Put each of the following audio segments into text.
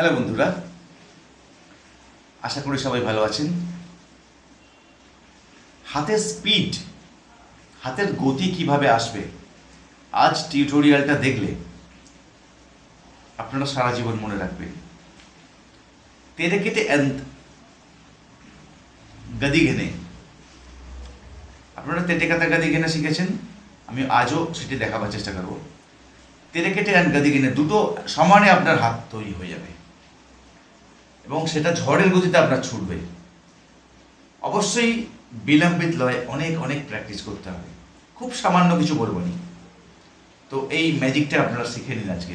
Hello বন্ধুরা, আশা করি সবাই ভালো আছেন। হাতের স্পিড হাতের গতি কীভাবে আসবে, আজ টিউটোরিয়ালটা দেখলে আপনারা সারা জীবন মনে রাখবেন। তেরে কেটে গদি ঘেনে। আপনারা তেটে কাতা গদি ঘেনে শিখেছেন, আমি আজও সেটি দেখাবার চেষ্টা করব। তেরে কেটে অ্যান্ড গদি ঘেনে, দুটো সমানে আপনার হাত তৈরি হয়ে যাবে। এবং সেটা ঝড়ের গতিতে আপনার ছুটবে। অবশ্যই বিলম্বিত লয়, অনেক অনেক প্র্যাকটিস করতে হবে। খুব সামান্য কিছু বলব নি। তো এই ম্যাজিকটা আপনারা শিখে নিন আজকে।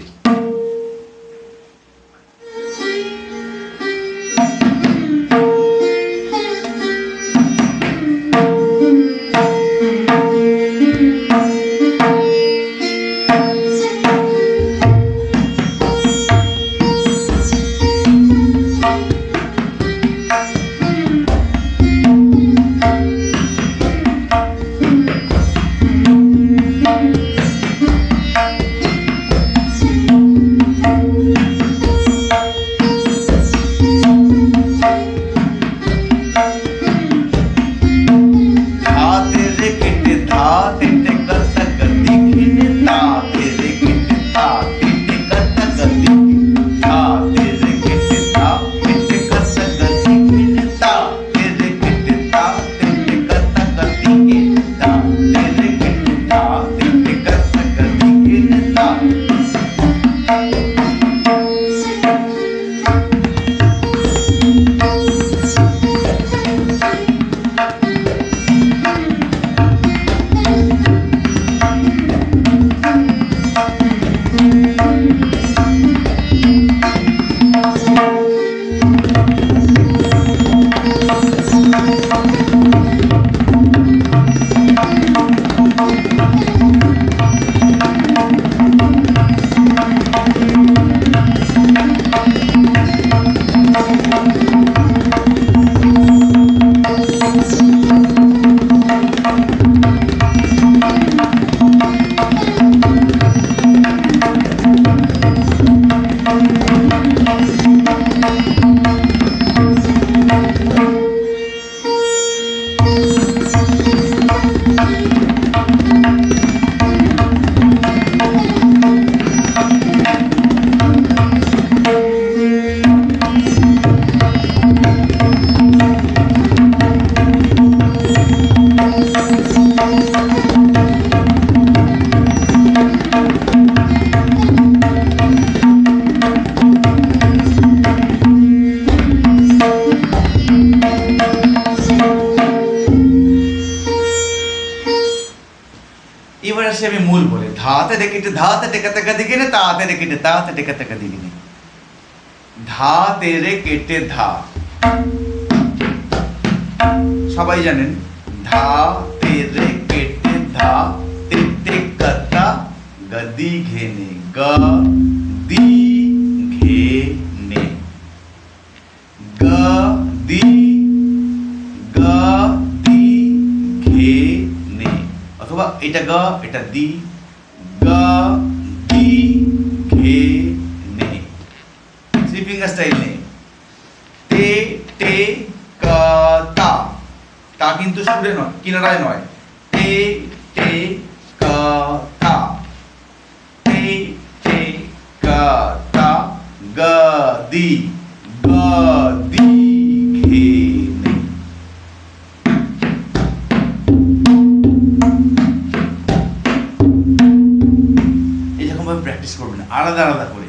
বলে ধাতে ডেকেটে ধাতে টেকাতে কাদি কিনে তাতে ডেকেটে তাতে টেকাতে কাদি কিনে ধা তেরে কেটে ধা সবাই জানেন ধা তেরে কেটে ধা তেটে কাতা গদি ঘেনে গ দি ঘেনে গ দি গ দি ঘেনে অথবা এটা গ এটা দি থ্রি স্টাইল নেই তে টে ক তা তা কিন্তু সুরে নয় কিনারায় নয় তে টে ক তা তে টে ক তা গ দি গ দি ঘে নে এরকম ভাবে প্র্যাকটিস করবেন আলাদা আলাদা করে।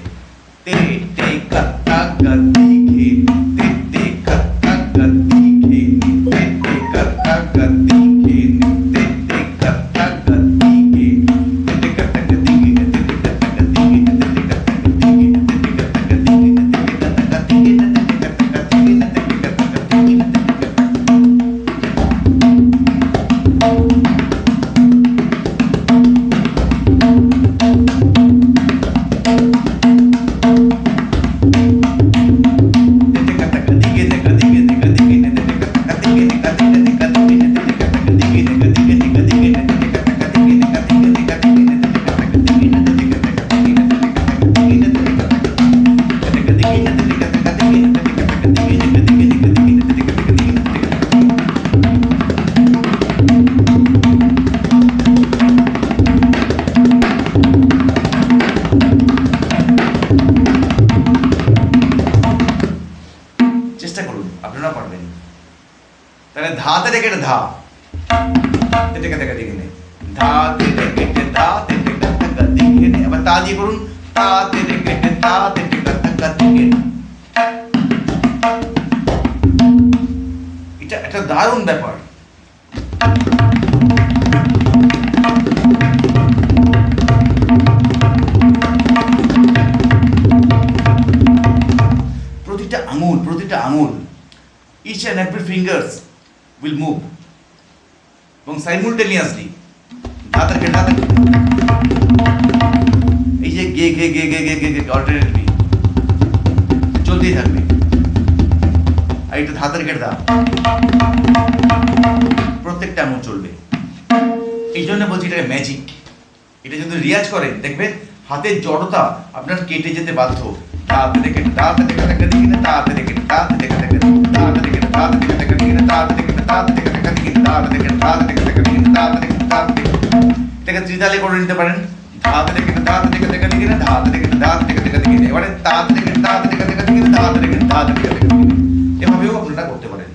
টিকেট ধা টিকেট টিকেট টিকেট ধা টিকেট ধা টিকেট এবার তা দিয়ে করুন তা টিকেট ধা টিকেট টিকেট এটা একটা দারুণ ব্যাপার প্রতিটা আঙুল প্রতিটা আঙুল each and every fingers will move এবং সাইমুলটেনিয়াসলি ধাতার কে ধাতার এই যে গে গে গে গে গে গে গে অল্টারনেটলি চলতেই থাকবে। আর এটা ধাতার দা প্রত্যেকটা আঙুল চলবে। এই জন্য বলছি এটা ম্যাজিক এটা যদি রিয়াজ করেন দেখবেন হাতের জড়তা আপনার কেটে যেতে বাধ্য। তাতে দেখে তাতে দেখে দেখে দেখে থেকে ধা থেকে এভাবেও আপনারা করতে পারেন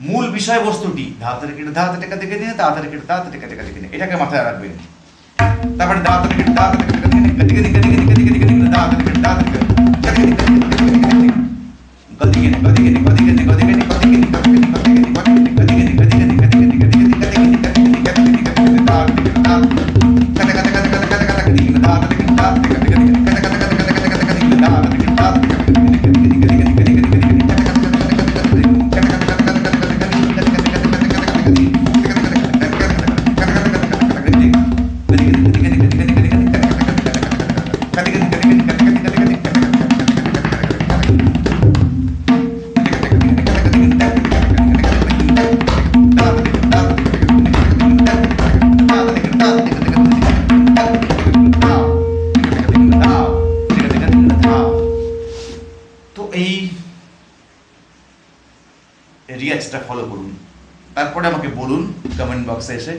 মূল বিষয়বস্তুটি ধা থেকে ধা থেকে থেকে নিয়ে তা থেকে ধা থেকে থেকে থেকে এটাকে মাথায় রাখবেন তারপরে ধা থেকে ধা এই রিয়াজটা ফলো করুন। তারপরে আমাকে বলুন কমেন্ট বক্সে এসে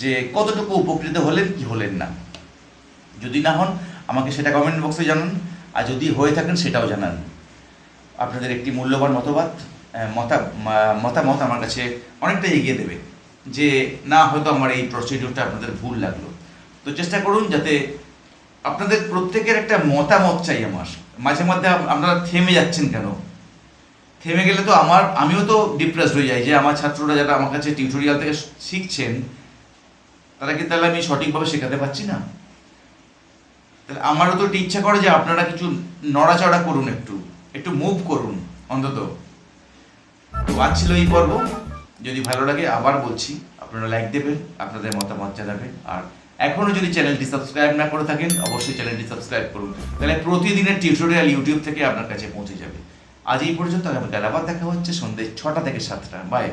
যে কতটুকু উপকৃত হলেন, কি হলেন না। যদি না হন, আমাকে সেটা কমেন্ট বক্সে জানান। আর যদি হয়ে থাকেন, সেটাও জানান। আপনাদের একটি মূল্যবান মতবাদ মতামত আমার কাছে অনেকটা এগিয়ে দেবে যে, না, হয়তো আমার এই প্রসিডিউরটা আপনাদের ভুল লাগল। তো চেষ্টা করুন যাতে আপনাদের প্রত্যেকের একটা মতামত চাই আমার। মাঝে মধ্যে আপনারা থেমে যাচ্ছেন কেন? থেমে গেলে তো আমার, আমিও তো ডিপ্রেসড হয়ে যাই যে আমার ছাত্ররা যারা আমার কাছে টিউটোরিয়াল থেকে শিখছেন, তারা কি তাহলে আমি সঠিকভাবে শেখাতে পারছি না? তাহলে আমারও তো ইচ্ছা করে যে আপনারা কিছু নড়াচড়া করুন একটু একটু মুভ করুন, অন্তত। তো আজ ছিল এই পর্ব। যদি ভালো লাগে আবার বলছি, আপনারা লাইক দেবেন, আপনাদের মতামত জানাবেন, আর এখনও যদি চ্যানেলটি সাবস্ক্রাইব না করে থাকেন, অবশ্যই চ্যানেলটি সাবস্ক্রাইব করুন। তাহলে প্রতিদিনের টিউটোরিয়াল ইউটিউব থেকে আপনার কাছে পৌঁছে যাবে। আজ এই পর্যন্ত, আগামীকাল আবার দেখা হচ্ছে সন্ধ্যে ছটা থেকে সাতটা। বাই